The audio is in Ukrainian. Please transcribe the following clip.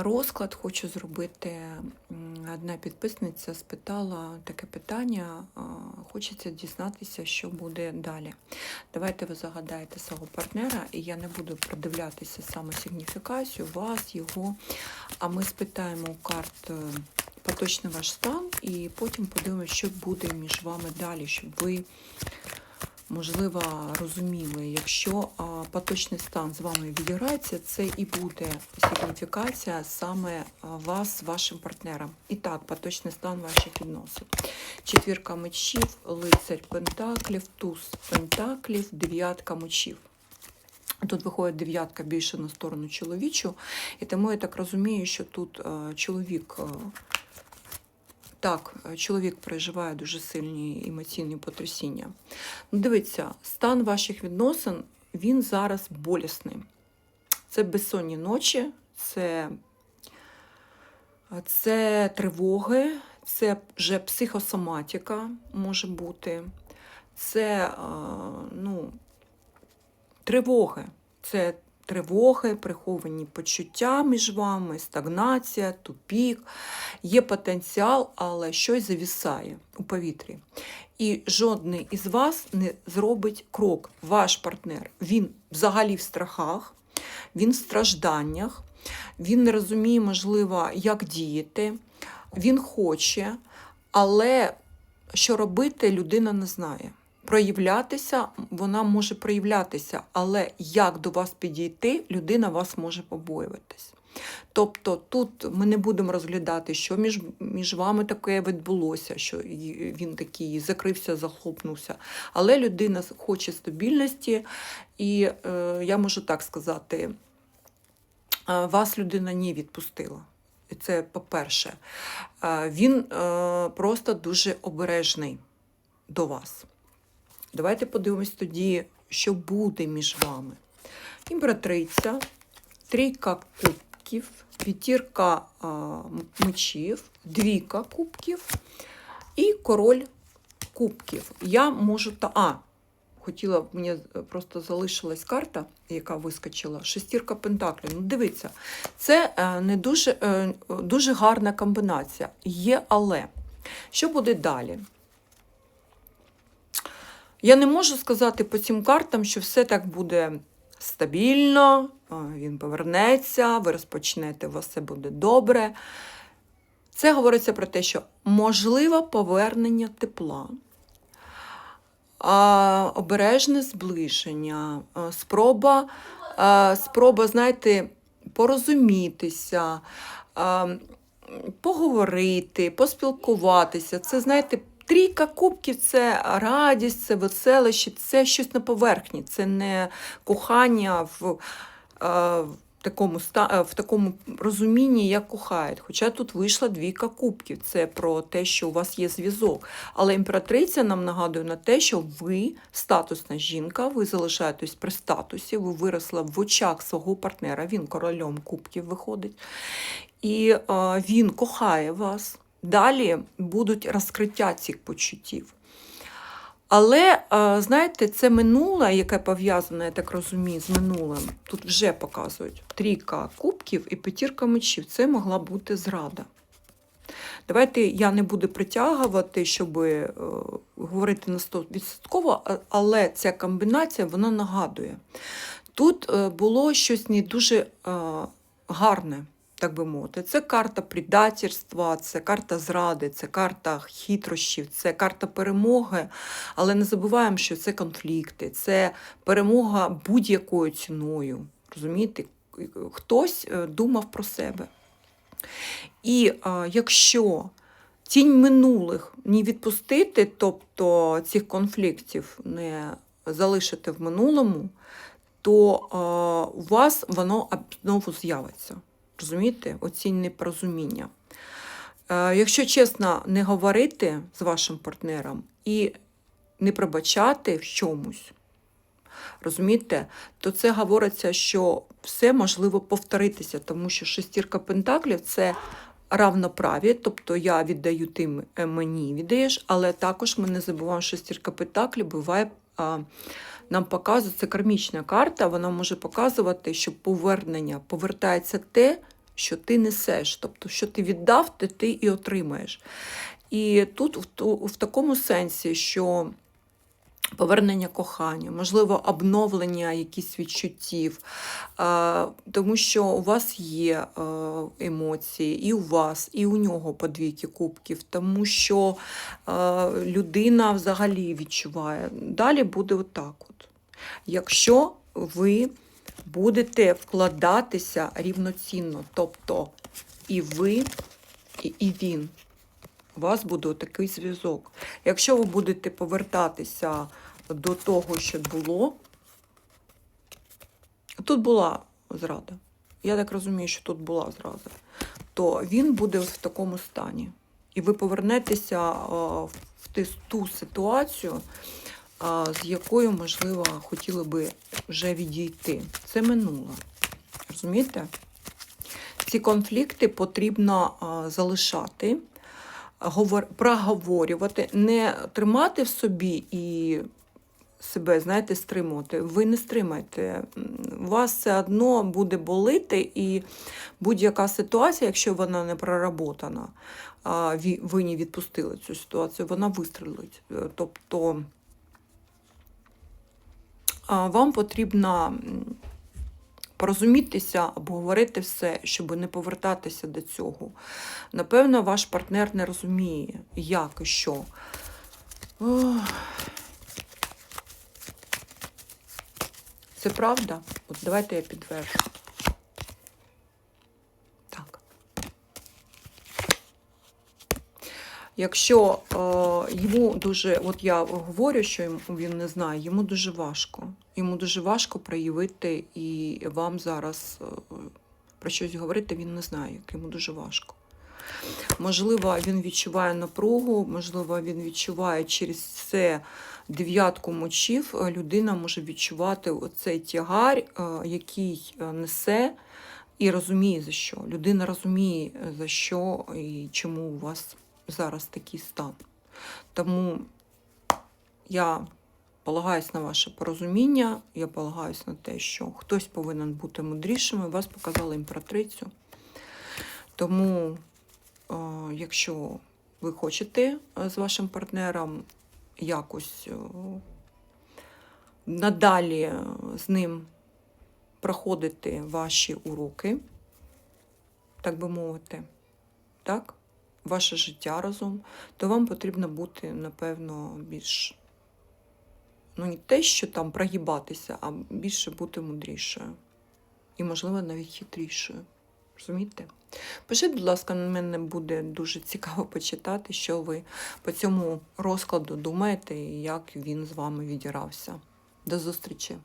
Розклад хочу зробити. Одна підписниця спитала таке питання. Хочеться дізнатися, що буде далі. Давайте ви загадаєте свого партнера, і я не буду продивлятися саме сигніфікацію, вас, його. А ми спитаємо карт е, поточний ваш стан, і потім подивимося, що буде між вами далі, щоб ви можливо, розуміли, якщо поточний стан з вами відіграється, це і буде сигніфікація саме вас вашим партнером. І так, поточний стан ваших відносин. Четвірка мечів, лицарь пентаклів, туз пентаклів, дев'ятка мечів. Тут виходить дев'ятка більше на сторону чоловічу, і тому я так розумію, що тут чоловік. Е, так, е, чоловік переживає дуже сильні емоційні потрясіння. Ну, дивіться, стан ваших відносин він зараз болісний. Це безсонні ночі, це, це тривоги, це вже психосоматика може бути, це е, ну, тривоги. Це тривоги, приховані почуття між вами, стагнація, тупік. Є потенціал, але щось завісає у повітрі. І жодний із вас не зробить крок. Ваш партнер. Він взагалі в страхах, він в стражданнях, він не розуміє, можливо, як діяти, він хоче, але що робити, людина не знає. Проявлятися, вона може проявлятися, але як до вас підійти, людина вас може побоюватись. Тобто тут ми не будемо розглядати, що між, між вами таке відбулося, що він такий закрився, захлопнувся. Але людина хоче стабільності, і е, я можу так сказати, е, вас людина не відпустила. І Це по-перше, Е, він е, просто дуже обережний до вас. Давайте подивимось тоді, що буде між вами. Імператриця, трійка кубків, п'ятірка мечів, двійка кубків і король кубків. Я можу та. А, хотіла, мені просто залишилась карта, яка вискочила, шестірка пентаклів. Ну, дивіться, це е, не дуже, е, дуже гарна комбінація. Є але. Що буде далі? Я не можу сказати по цим картам, що все так буде стабільно, він повернеться, ви розпочнете, у вас все буде добре. Це говориться про те, що можливо повернення тепла, обережне зближення, спроба, спроба, знаєте, порозумітися, поговорити, поспілкуватися. Це, знаєте, трійка кубків це радість, це веселище, це щось на поверхні, це не кохання в, е, в, такому, е, в такому розумінні, як кохають. Хоча тут вийшла двійка кубків, це про те, що у вас є зв'язок. Але імператриця нам нагадує на те, що ви статусна жінка, ви залишаєтесь при статусі, ви виросла в очах свого партнера, він королем кубків виходить. І е, він кохає вас. Далі будуть розкриття цих почуттів. Але, е, знаєте, це минуле, яке пов'язане, я так розумію, з минулим, тут вже показують трійка кубків і п'ятірка мечів. Це могла бути зрада. Давайте я не буду притягувати, щоб е, говорити на 100%, але ця комбінація вона нагадує. Тут е, було щось не дуже е, гарне, так би мовити. Це карта предательства, це карта зради, це карта хитрощів, це карта перемоги. Але не забуваємо, що це конфлікти, це перемога будь-якою ціною. Розумієте? Хтось е, думав про себе. І е, якщо тінь минулих не відпустити, тобто цих конфліктів не залишити в минулому, то е, у вас воно знову з'явиться. Розумієте? Оці непорозуміння. Е, якщо чесно, не говорити з вашим партнером і не пробачати в чомусь, розумієте, то це говориться, що все можливо повторитися, тому що шестірка пентаклів це равноправі, тобто я віддаю ти е, мені віддаєш, але також ми не забуваємо, що шестірка пентаклів буває. Нам показує, це кармічна карта, вона може показувати, що повернення повертається те, що ти несеш, тобто, що ти віддав, те ти і отримаєш. І тут в такому сенсі, що повернення кохання, можливо, обновлення якихось відчуттів, тому що у вас є е, емоції, і у вас, і у нього по двійки кубків, тому що е, людина взагалі відчуває. Далі буде отак. От. Якщо ви будете вкладатися рівноцінно, тобто і ви, і він. У вас буде такий зв'язок. Якщо ви будете повертатися до того, що було, тут була зрада. Я так розумію, що тут була зрада, то він буде в такому стані. І ви повернетеся в ту ситуацію, з якою, можливо, хотіли би вже відійти. Це минуло. Розумієте? Ці конфлікти потрібно залишати проговорювати, не тримати в собі і себе, знаєте, стримувати. Ви не стримайте. М, Вас все одно буде болити, і будь-яка ситуація, якщо вона не проработана, ви не відпустили цю ситуацію, вона вистрелить. Е, Тобто вам потрібно м, порозумітися, обговорити все, щоб не повертатися до цього. Напевно, ваш партнер не розуміє, як і що. Це правда? От давайте я підтверджу. Так. Якщо е, йому дуже, от я говорю, що він не знає, йому дуже важко. Йому дуже важко проявити, і вам зараз е, про щось говорити він не знає, як йому дуже важко. Можливо, він відчуває напругу, можливо, він відчуває через це дев'ятку мочів. е, Людина може відчувати оцей тягар, е, який несе, і розуміє за що. Людина розуміє за що і чому у вас зараз такий стан. Тому я полагаюсь на ваше порозуміння, я полагаюсь на те, що хтось повинен бути мудрішим, і вас показала імператрицю. Тому, е, якщо ви хочете е, з вашим партнером якось е, надалі з ним проходити ваші уроки, так би мовити, так, ваше життя разом, то вам потрібно бути, напевно, більш, ну, не те, що там прогибатися, а більше бути мудрішою. І, можливо, навіть хитрішою. Розумієте? Пишіть, будь ласка, на мене буде дуже цікаво почитати, що ви по цьому розкладу думаєте і як він з вами відірався. До зустрічі!